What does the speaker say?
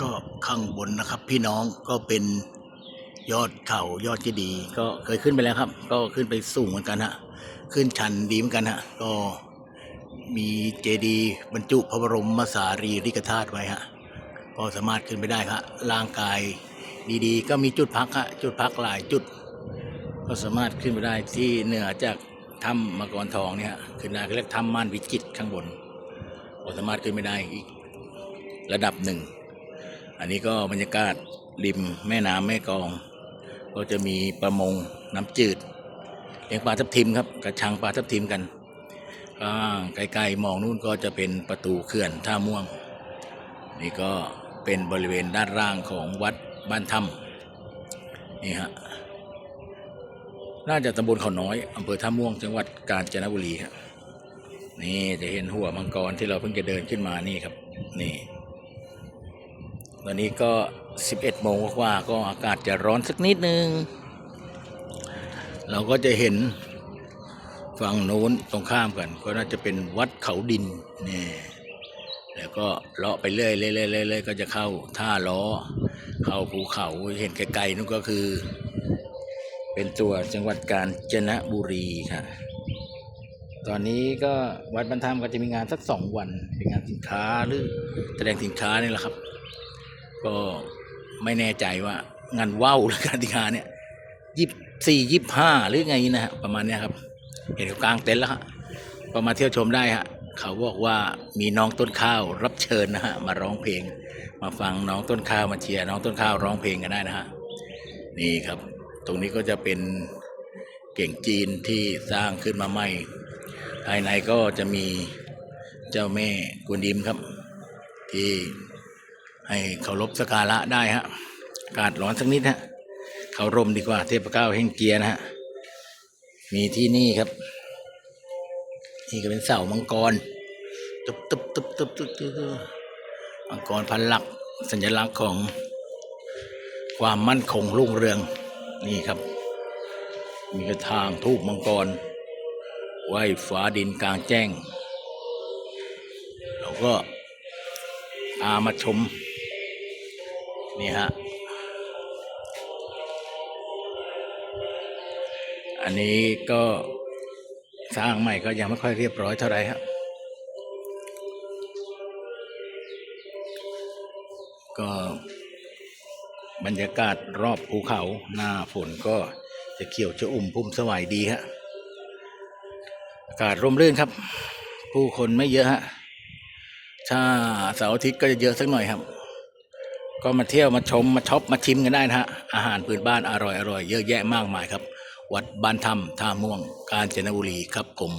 ก็ข้างบนนะครับ พี่น้องก็เป็นยอดเขายอดเจดีย์ก็เคยขึ้นไปแล้วครับ ก็ขึ้นไปสูงเหมือนกันฮะขึ้นชันดีเหมือนกันฮะก็มีเจดีย์บรรจุพระบรมสารีริกธาตุไว้ฮะก็สามารถขึ้นไปได้ครับร่างกายดีๆ ก็มีจุดพักฮะจุดพักหลายจุด ก็สามารถขึ้นไปได้ที่เหนือจากถ้ำมังกรทองเนี่ยขึ้นได้เขาเรียกถ้ำม่านวิจิตข้างบนก็สามารถขึ้นไปได้อีกระดับหนึ่ง อันนี้ก็บรรยากาศริมแม่น้ำแม่กอง ก็จะมีประมงน้ำจืดเลี้ยงปลาทับทิมครับกระชังปลาทับทิมกันข้างไกลๆมองนู่นก็จะเป็นประตูเขื่อนท่าม่วง นี่ก็เป็นบริเวณด้านล่างของวัดบ้านถ้ำนี่ฮะน่าจะตำบลเขาน้อยอำเภอท่าม่วงจังหวัดกาญจนบุรีครับนี่จะเห็นหัวมังกรที่เราเพิ่งจะเดินขึ้นมานี่ครับ นี่ ตอนนี้ก็ 11 โมงกว่าก็อากาศจะร้อนสักนิดนึง เราก็จะเห็นฝั่งโน้นตรงข้ามกัน ก็น่าจะเป็นวัดเขาดินนี่แล้วก็เลาะไปเรื่อยๆเรื่อยๆเรื่อยๆก็จะเข้าท่าล้อ เข้าภูเขาเห็นไกลๆนั่นก็คือ เป็นตัวจังหวัดกาญจนบุรีค่ะตอนนี้ก็วัดบรรทัมก็จะมีงานสักสองวัน เป็นงานสินค้าหรือแสดงสินค้านี่แหละครับ ก็ไม่แน่ใจว่างานว่าวหรือการติงาเนี่ยยี่สี่ยี่ห้าหรือไงนะฮะประมาณเนี้ยครับ เห็นเขากลางเต็นท์แล้วฮะก็มาเที่ยวชมได้ฮะเขาบอกว่ามีน้องต้นข้าวรับเชิญนะฮะมาร้องเพลง มาฟังน้องต้นข้าวมาเชียร์น้องต้นข้าวร้องเพลงกันได้นะฮะนี่ครับ ตรงนี้ก็จะเป็นเก่งจีนที่สร้างขึ้นมาใหม่ภายในก็จะมีเจ้าแม่กวนดิมครับ ที่ ให้เคารพสกการะได้ฮะอากาศร้อนสักนิดฮะเขารมดีกว่า เทพเก้าแห่งเกียร์นะฮะมีที่นี่ครับ นี่ก็เป็นเสามังกรตึบตึบตึบตึบตึบตึบตึบมังกรพันหลัก สัญลักษณ์ของความมั่นคงรุ่งเรืองนี่ครับ มีกระทางทูบมังกรไหว้ฟ้าดินกลางแจ้ง เราก็พามาชม นี่ฮะ อันนี้ก็สร้างใหม่ก็ยังไม่ค่อยเรียบร้อยเท่าไหร่ครับก็บรรยากาศรอบภูเขาหน้าฝนก็จะเขียวจะอุ่มพุ่มสวายดีฮะอากาศร่มรื่นครับ ผู้คนไม่เยอะฮะถ้าเสาร์อาทิตย์ก็จะเยอะสักหน่อยครับ ก็มาเที่ยวมาชมมาช็อปมาชิมกันได้นะฮะอาหารพื้นบ้านอร่อยอร่อยเยอะแยะมากมายครับ วัดบ้านธรรมท่าม่วงกาญจนบุรีครับผม